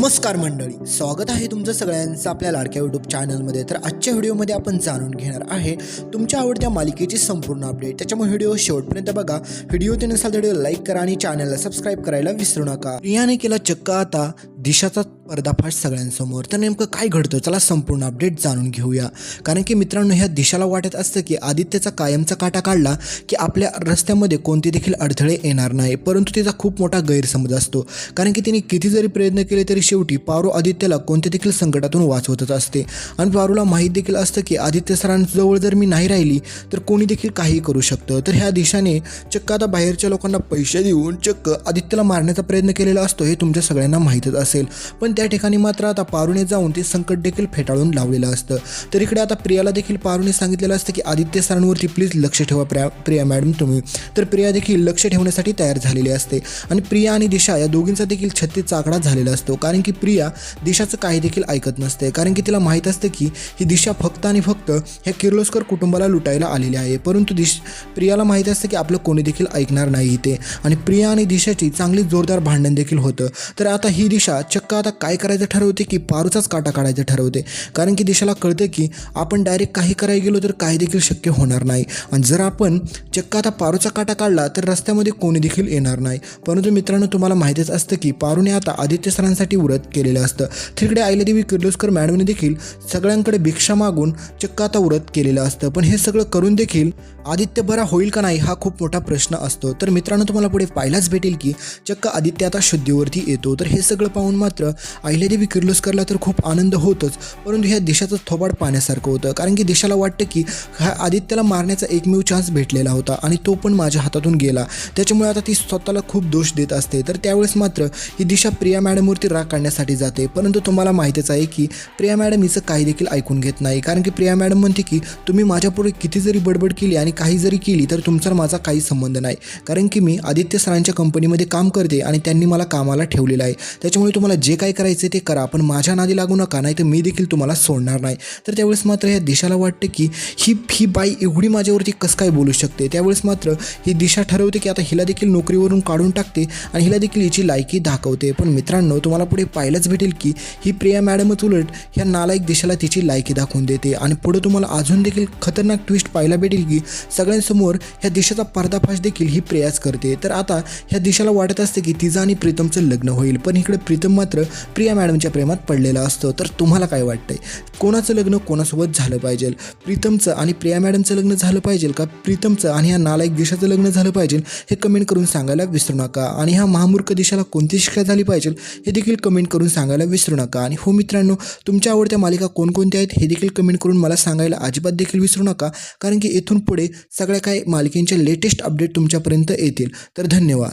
नमस्कार मंडळी स्वागत आहे तुमचं सगळ्यांचं आपल्या लाडक्या यूट्यूब चॅनलमध्ये तर आजच्या व्हिडिओमध्ये आपण जाणून घेणार आहे तुमच्या आवडत्या मालिकेची संपूर्ण अपडेट त्याच्यामुळे व्हिडिओ शेवटपर्यंत बघा. व्हिडिओ ते नसाल तर व्हिडिओ लाईक करा आणि चॅनलला सबस्क्राईब करायला विसरू नका. प्रियाने केला चक्क आता दिशाचा पर्दाफाश सगळ्यांसमोर. तर नेमकं काय घडतं? चला संपूर्ण अपडेट जाणून घेऊया. कारण की मित्रांनो ह्या दिशाला वाटत असतं की आदित्यचा कायमचा काटा काढला की आपल्या रस्त्यामध्ये कोणते देखील अडथळे येणार नाही. परंतु तिचा खूप मोठा गैरसमज असतो. कारण की तिने किती जरी प्रयत्न केले तरी शेवटी पारू आदित्यला कोणत्या देखील संकटातून वाचवतच असते. आणि पारूला माहीत देखील असतं की आदित्य सरांजवळ जर मी नाही राहिली तर कोणी देखील काही करू शकतं. तर ह्या दिशाने चक्क आता बाहेरच्या लोकांना पैसे देऊन चक्क आदित्यला मारण्याचा प्रयत्न केलेला असतो हे तुमच्या सगळ्यांना माहीतच असतं. असेल. पण त्या ठिकाणी मात्र आता पारुने जाऊन ते संकट देखील फेटाळून लावलेलं असतं. तर इकडे आता प्रियाला देखील पारुने सांगितलेलं असतं की आदित्य सरांवरती प्लीज लक्ष ठेवा प्रिया प्रिया मॅडम तुम्ही. तर प्रिया देखील लक्ष ठेवण्यासाठी तयार झालेली असते. आणि प्रिया आणि दिशा या दोघींचा देखील छत्तीस आकडा झालेला असतो. कारण की प्रिया दिशाचं काही देखील ऐकत नसते. कारण की तिला माहीत असतं की ही दिशा फक्त आणि फक्त ह्या किर्लोस्कर कुटुंबाला लुटायला आलेली आहे. परंतु दिश प्रियाला माहीत असतं की आपलं कोणी देखील ऐकणार नाही इथे. आणि प्रिया आणि दिशाची चांगली जोरदार भांडण देखील होतं. तर आता ही दिशा चक्क आता काय करायचं ठरवते की पारूचाच काटा काढायचं ठरवते. कारण की दिशाला कळतं की आपण डायरेक्ट काही करायला गेलो तर काही देखील शक्य होणार नाही. आणि जर आपण चक्क आता पारूचा काटा काढला तर रस्त्यामध्ये कोणी देखील येणार नाही. परंतु मित्रांनो तुम्हाला माहितीच असतं की पारूने आता आदित्य सरांसाठी व्रत केलेलं असतं. तिकडे आईलादेवी किर्लोस्कर मॅडमने देखील सगळ्यांकडे भिक्षा मागून चक्क आता व्रत केलेलं असतं. पण हे सगळं करून देखील आदित्य बरा होईल का नाही हा खूप मोठा प्रश्न असतो. तर मित्रांनो तुम्हाला पुढे पाहायलाच भेटेल की चक्क आदित्य आता शुद्धीवरती येतो. तर हे सगळं पाहून मात्र अहिल्यादेवी किर्लोस्करला तर खूप आनंद होतोच परंतु ह्या देशाचं थोबाड पाण्यासारखं होतं. कारण की देशाला वाटतं की हा आदित्यला मारण्याचा एकमेव चान्स भेटलेला होता आणि तो पण माझ्या हातातून गेला. त्याच्यामुळे आता ती स्वतःला खूप दोष देत असते. तर त्यावेळेस मात्र ही दिशा प्रिया मॅडमवरती राग काढण्यासाठी जाते. परंतु तुम्हाला माहितीच आहे की प्रिया मॅडम हिचं काही देखील ऐकून घेत नाही. कारण की प्रिया मॅडम म्हणते की तुम्ही माझ्यापुढे किती जरी बडबड केली आणि काही जरी केली तर तुमचा माझा काही संबंध नाही. कारण की मी आदित्य सरांच्या कंपनीमध्ये काम करते आणि त्यांनी मला कामाला ठेवलेलं आहे. त्याच्यामुळे तुम्हाला जे काय करायचं ते करा. पण माझ्या नादी लागू नका नाही तर मी देखील तुम्हाला सोडणार नाही. तर त्यावेळेस मात्र ह्या दिशाला वाटतं की ही ही बाई एवढी माझ्यावरती कसं काय बोलू शकते? त्यावेळेस मात्र ही दिशा ठरवते की आता हिला देखील नोकरीवरून काढून टाकते आणि हिला देखील हिची लायकी दाखवते. पण मित्रांनो तुम्हाला पुढे पाहायलाच भेटेल की ही प्रिया मॅडमच उलट ह्या नालायक दिशाला तिची लायकी दाखवून देते. आणि पुढे तुम्हाला अजून देखील खतरनाक ट्विस्ट पाहायला भेटेल की सगळ्यांसमोर ह्या दिशाचा पर्दाफाश देखील ही प्रयास करते. तर आता ह्या दिशाला वाटत असते की तिचं आणि प्रीतमचं लग्न होईल. पण इकडे प्रीतम मात्र प्रिया मॅडमच्या प्रेमात पडलेला असतो. तर तुम्हाला काय वाटतंय? कोणाचं लग्न कोणासोबत झालं पाहिजे? प्रीतमचं आणि प्रिया मॅडमचं लग्न झालं पाहिजे का प्रीतमचं आणि ह्या नालायक दिशाचं लग्न झालं पाहिजे? हे कमेंट करून सांगायला विसरू नका. आणि ह्या महामूर्ख दिशाला कोणती शिक्षा झाली पाहिजे हे देखील कमेंट करून सांगायला विसरू नका. आणि हो मित्रांनो तुमच्या आवडत्या मालिका कोणकोणत्या आहेत हे देखील कमेंट करून मला सांगायला अजिबात देखील विसरू नका. कारण की इथून पुढे सगळ्या काही मालिकेंच्या लेटेस्ट अपडेट तुमच्यापर्यंत येतील. तर धन्यवाद.